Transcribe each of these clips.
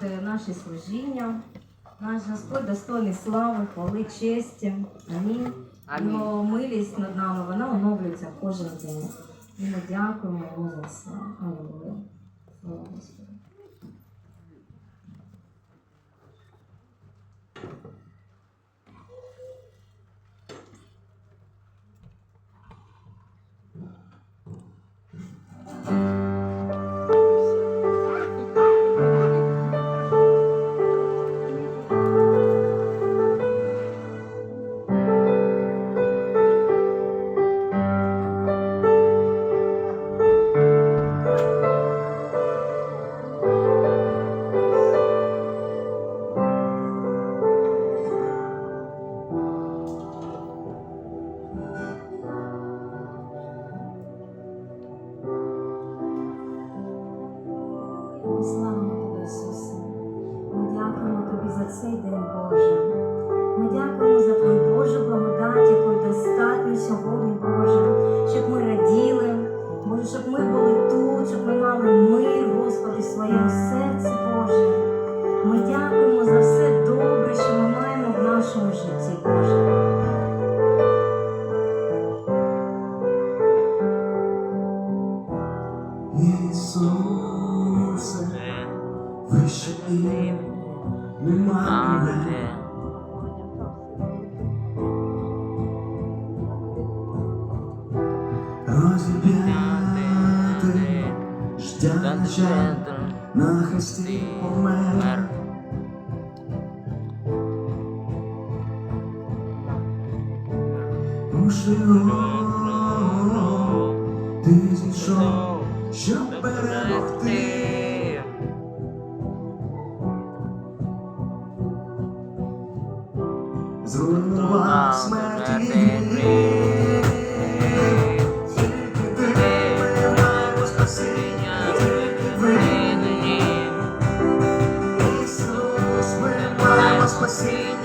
прийняти наше служіння. Наш Господь достойний слави, хвали, честі. Амінь. Амінь. Його милість над нами, вона оновлюється кожен день. І ми дякуємо йому за все. Аллилуйя. Слава Господу. see.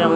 Щоб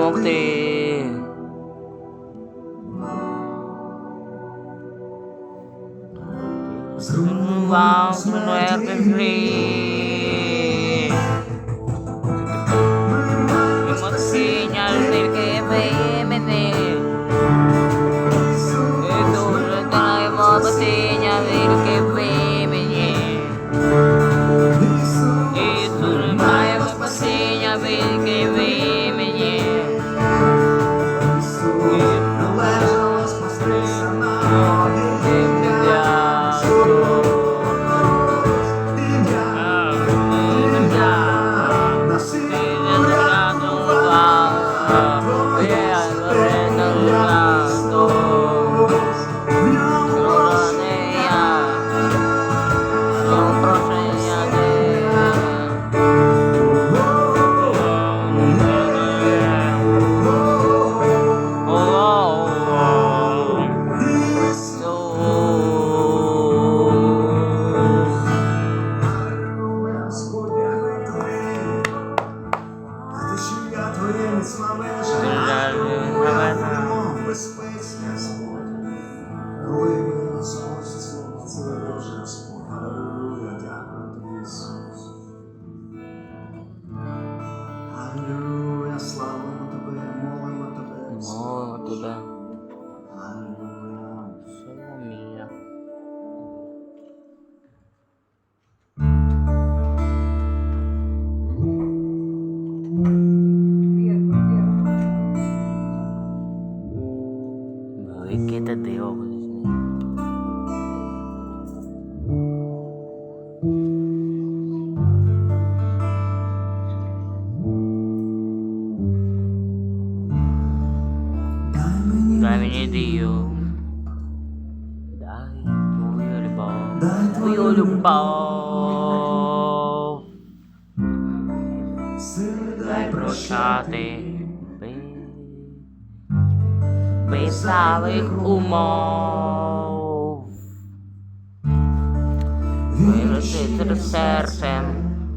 Вирости серцем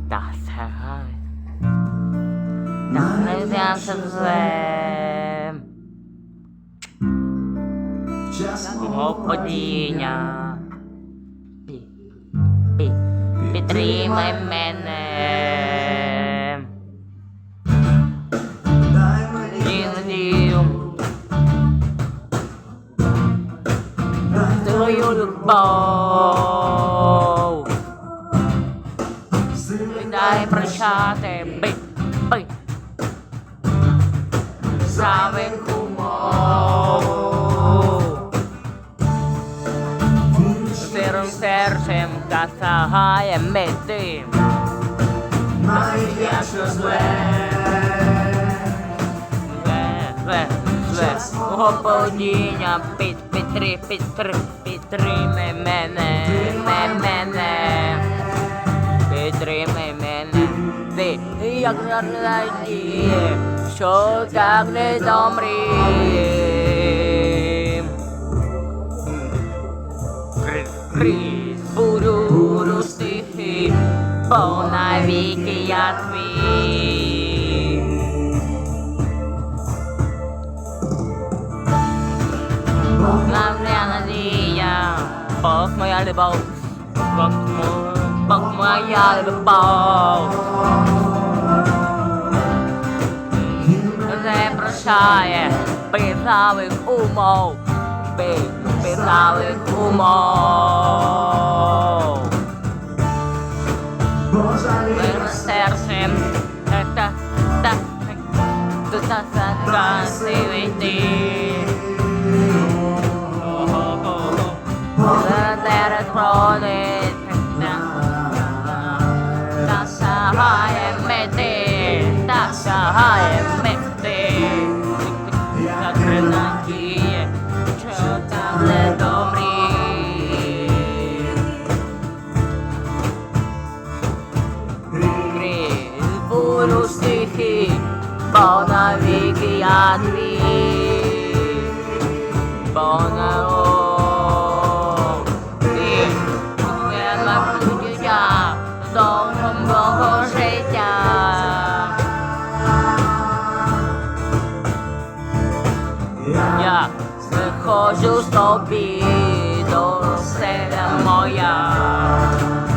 та сягай. Та не взявся злем. Час Мого Підтримай мене. Твою любов. Дай прощати, бий, бий. Правих умов. Сирим серцем досягає мети. Навіть якщо зле, Зле, зле, зле. Мого падіння під, підтри, підтри, підтримай мене, ме- мене. Підтримай як радіє, що так не домрім. Крізь буду рости, бо навіки я твій. Бог не надія, Бог моя любов, Бог моя любов. Не прощає умов, пи- писавих умов. Otworzył sobie do serca moja.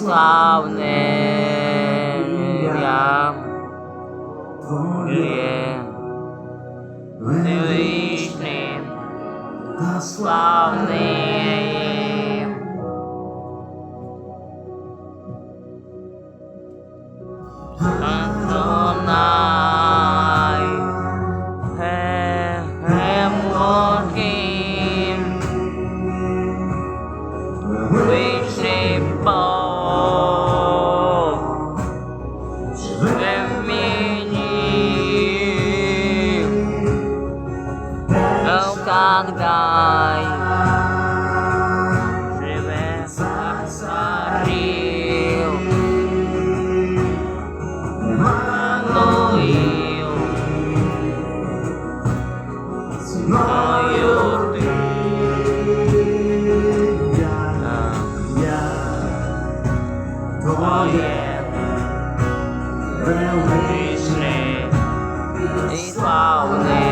славне ім'я. Твоє величне та славне величний і славний.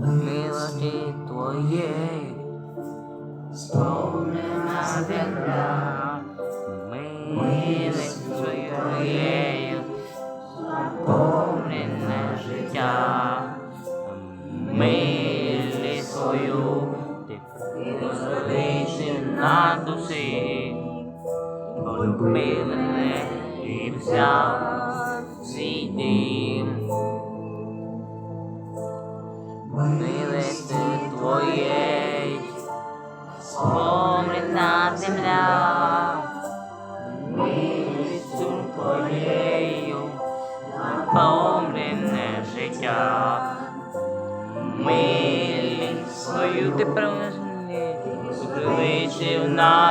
милості Твоєї, сповнена земля, милістю Твоєю, заповнене життя, милі свою, ти возвеличи на душі, полюбив мене і взяв.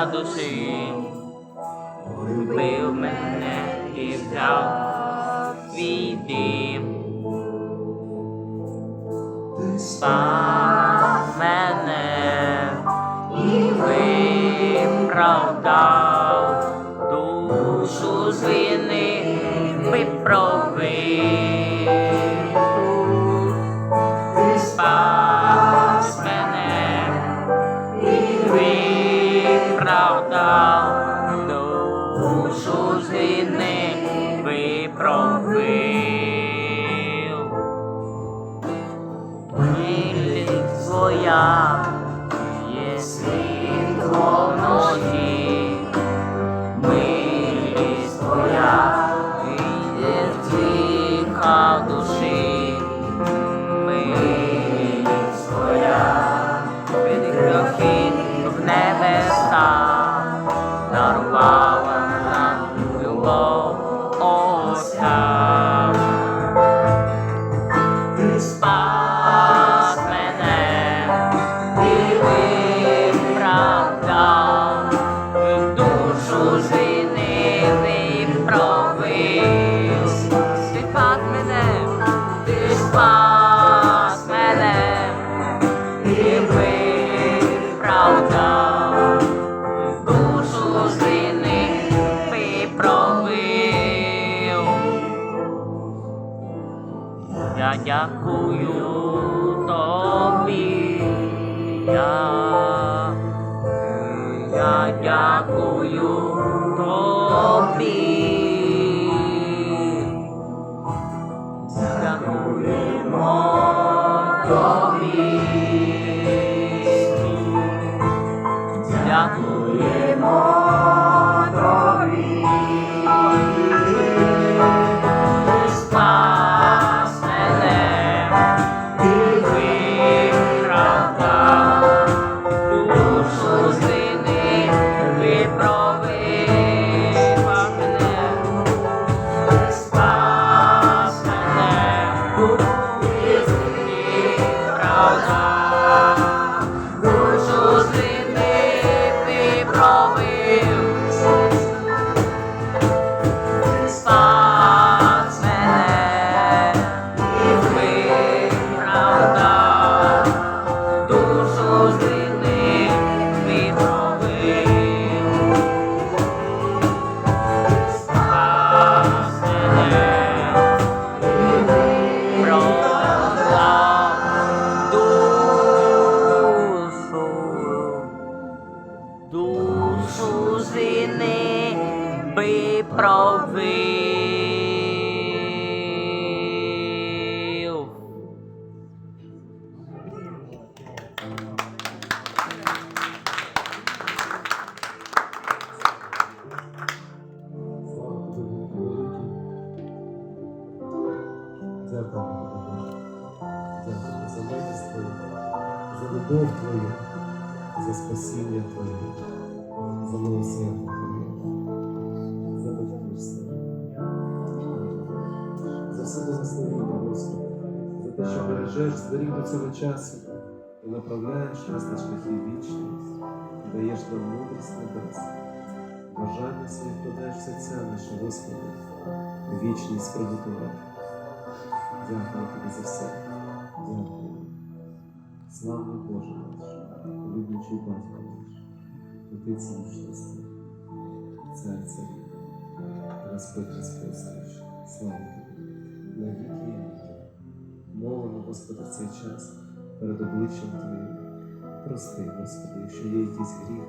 На душі, полюбив мене і взяв свій дім. Ти мене і виправдав, душу звільнив, виправив. Ти Ah, дякую любов Твою, за спасіння Твоє, за милосердя Твоє, за батьківство, за все благословення, Господи, за те, що бережеш з до цього часу і направляєш нас на шляхи вічні, даєш нам мудрість небес. Бажання своїх подаєш серця наші, Господи, вічність приготувати. Дякую тобі за все. Славний Боже наш, люблячий батько наш, Отець вічності, Цар царів, Господь розпустиш, слава тобі, на віки. Молимо, Господи, в цей час перед обличчям Твоїм, прости, Господи, якщо є якийсь гріх,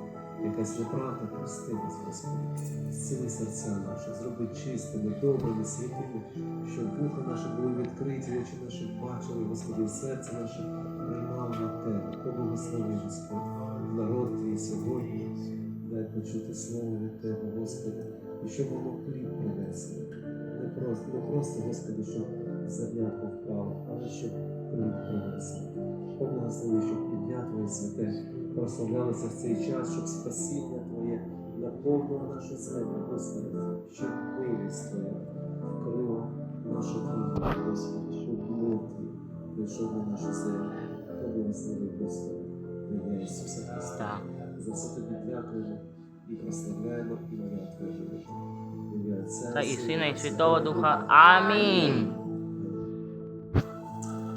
якась неправда, прости нас, Господи. Зціли серця наші, зроби чистими, добрими, святими, щоб вуха наші були відкриті, очі наші бачили, Господи, серце наше. Поблагослови, Господь, народ Твій сьогодні. Дай почути слово від Тебе, Господи, і щоб воно плід принесло. Не просто, не просто, Господи, щоб зернятко впало, але щоб плід принесло. Поблагослови, щоб підняття Твоє святе прославлялося в цей час, щоб спасіння Твоє наповнило нашу землю, Господи, щоб милість Твоя вкрила нашу країну, Господи, щоб мир Твій прийшов на нашу землю. Поблагослови, Господи, в ім'я Ісуса Христа. За це тобі дякуємо і прославляємо ім'я Твоє. Ім'я Отця Та і Сина, і Святого Духа. Амінь.